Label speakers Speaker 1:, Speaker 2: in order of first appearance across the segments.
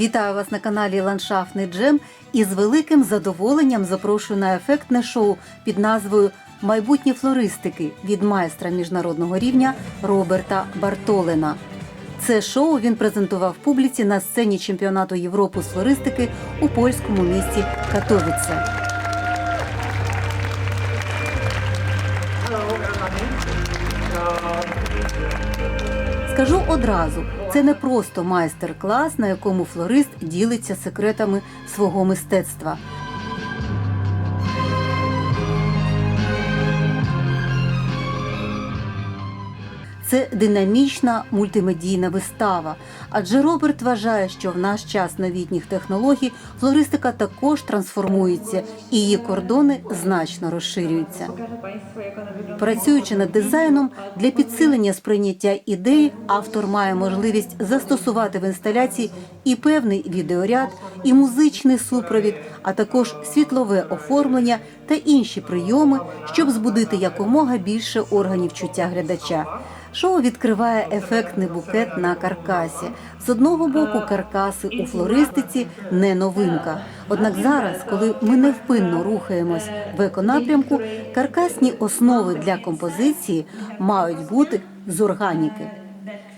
Speaker 1: Вітаю вас на каналі Ландшафтний Джем і з великим задоволенням запрошую на ефектне шоу під назвою Майбутні флористики від майстра міжнародного рівня Роберта Бартолена. Це шоу він презентував публіці на сцені чемпіонату Європи з флористики у польському місті Катовіце. Скажу одразу, це не просто майстер-клас, на якому флорист ділиться секретами свого мистецтва. Це динамічна мультимедійна вистава. Адже Роберт вважає, що в наш час новітніх технологій флористика також трансформується, і її кордони значно розширюються. Працюючи над дизайном для підсилення сприйняття ідеї, автор має можливість застосувати в інсталяції і певний відеоряд, і музичний супровід, а також світлове оформлення та інші прийоми, щоб збудити якомога більше органів чуття глядача. Шоу відкриває ефектний букет на каркасі. З одного боку, каркаси у флористиці не новинка. Однак зараз, коли ми невпинно рухаємось в еконапрямку, каркасні основи для композиції мають бути з органіки.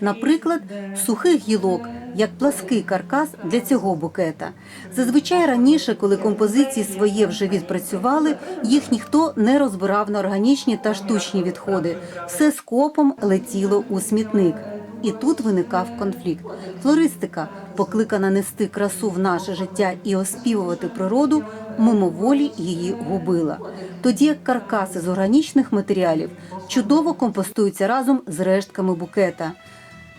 Speaker 1: Наприклад, сухих гілок, як плаский каркас для цього букета. Зазвичай раніше, коли композиції своє вже відпрацювали, їх ніхто не розбирав на органічні та штучні відходи. Все скопом летіло у смітник. І тут виникав конфлікт. Флористика, покликана нести красу в наше життя і оспівувати природу, мимоволі її губила. Тоді як каркаси з органічних матеріалів чудово компостуються разом з рештками букета.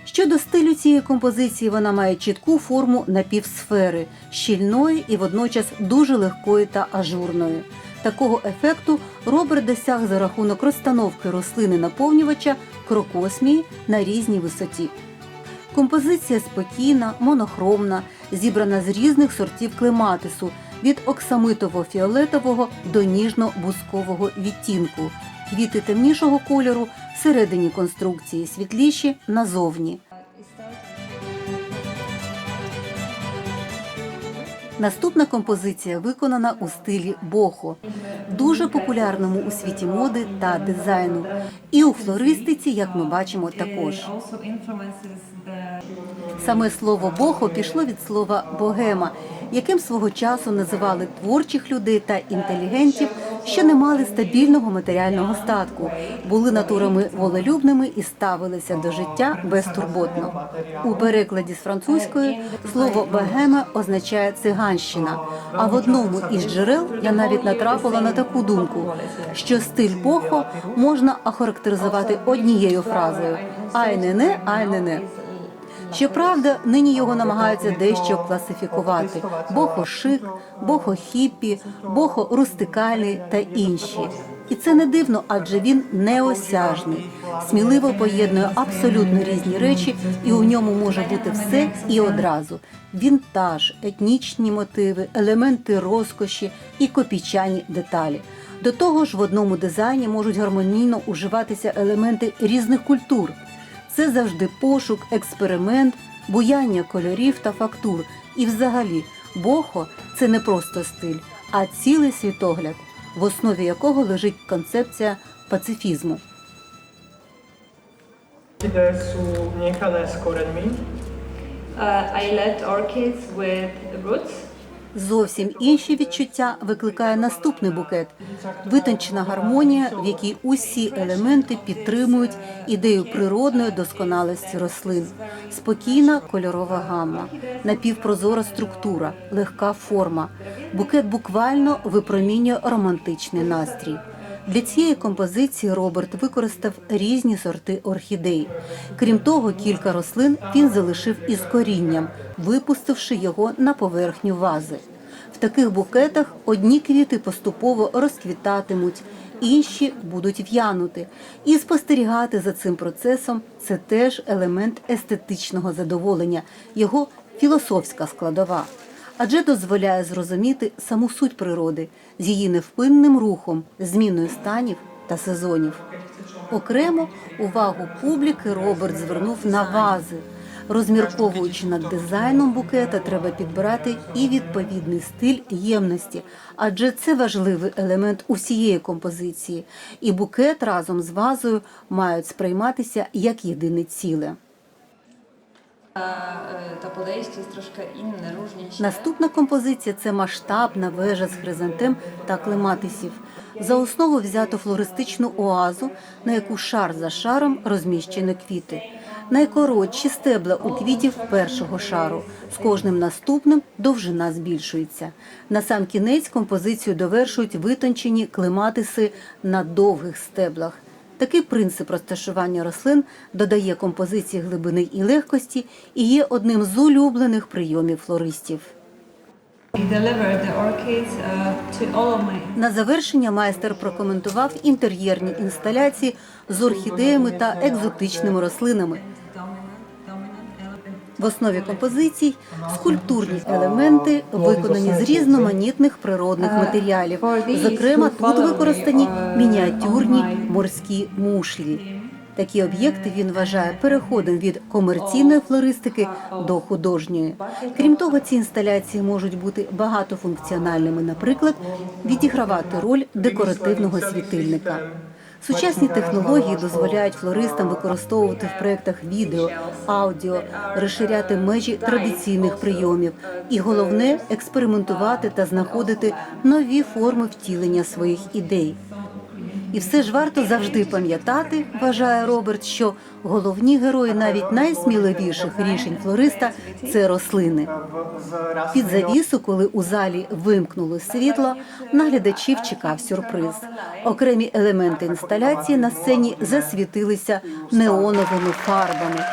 Speaker 1: Щодо стилю цієї композиції, вона має чітку форму напівсфери, щільної і водночас дуже легкої та ажурної. Такого ефекту Роберт досяг за рахунок розстановки рослини наповнювача крокосмії на різній висоті. Композиція спокійна, монохромна, зібрана з різних сортів клематису від оксамитово-фіолетового до ніжно-бускового відтінку. Квіти темнішого кольору всередині конструкції, світліші назовні. Наступна композиція виконана у стилі бохо, дуже популярному у світі моди та дизайну. І у флористиці, як ми бачимо, також. Саме слово бохо пішло від слова богема, яким свого часу називали творчих людей та інтелігентів, що не мали стабільного матеріального статку, були натурами волелюбними і ставилися до життя безтурботно. У перекладі з французької слово богема означає циганщина. А в одному із джерел я навіть натрапила на таку думку, що стиль бохо можна охарактеризувати однією фразою ай-не-не, ай-не-не. Щоправда, нині його намагаються дещо класифікувати: бохо-шик, бохо-хіппі, бохо-рустикальний та інші. І це не дивно, адже він неосяжний, сміливо поєднує абсолютно різні речі, і у ньому може бути все і одразу: вінтаж, етнічні мотиви, елементи розкоші і копійчані деталі. До того ж, в одному дизайні можуть гармонійно уживатися елементи різних культур. Це завжди пошук, експеримент, буяння кольорів та фактур. І взагалі, бохо це не просто стиль, а цілий світогляд, в основі якого лежить концепція пацифізму.
Speaker 2: Uh, I let orchids with roots.
Speaker 1: Зовсім інші відчуття викликає наступний букет витончена гармонія, в якій усі елементи підтримують ідею природної досконалості рослин, спокійна кольорова гамма, напівпрозора структура, легка форма. Букет буквально випромінює романтичний настрій. Для цієї композиції Роберт використав різні сорти орхідей. Крім того, кілька рослин він залишив із корінням, випустивши його на поверхню вази. В таких букетах одні квіти поступово розквітатимуть, інші будуть в'янути. І спостерігати за цим процесом це теж елемент естетичного задоволення, його філософська складова адже дозволяє зрозуміти саму суть природи з її невпинним рухом, зміною станів та сезонів. Окремо увагу публіки Роберт звернув на вази. Розмірковуючи над дизайном букета, треба підбирати і відповідний стиль ємності, адже це важливий елемент усієї композиції, і букет разом з вазою мають сприйматися як єдине ціле. Наступна композиція це масштабна вежа з хризантем та клематисів. За основу взято флористичну оазу, на яку шар за шаром розміщені квіти. Найкоротші стебла у квітів першого шару. З кожним наступним довжина збільшується. На сам кінець композицію довершують витончені клематиси на довгих стеблах. Такий принцип розташування рослин додає композиції глибини і легкості і є одним з улюблених прийомів флористів.
Speaker 2: Uh,
Speaker 1: На завершення майстер прокоментував інтер'єрні інсталяції з орхідеями та екзотичними рослинами. В основі композицій скульптурні елементи, виконані з різноманітних природних матеріалів. Зокрема, тут використані мініатюрні морські мушлі. Такі об'єкти він вважає переходом від комерційної флористики до художньої. Крім того, ці інсталяції можуть бути багатофункціональними, наприклад, відігравати роль декоративного світильника. Сучасні технології дозволяють флористам використовувати в проектах відео, аудіо, розширяти межі традиційних прийомів і головне експериментувати та знаходити нові форми втілення своїх ідей. І все ж варто завжди пам'ятати, вважає Роберт, що головні герої навіть найсміливіших рішень флориста це рослини. Під завісу, коли у залі вимкнули світло, наглядачів чекав сюрприз. Окремі елементи інсталяції на сцені засвітилися неоновими фарбами.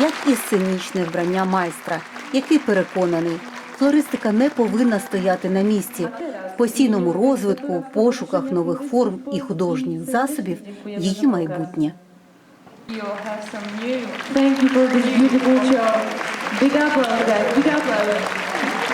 Speaker 1: Як і сценічне вбрання майстра, який переконаний, флористика не повинна стояти на місці. Постійному розвитку, пошуках нових форм і художніх засобів її майбутнє.
Speaker 3: Thank you for this beautiful show. Big applause, guys. Big.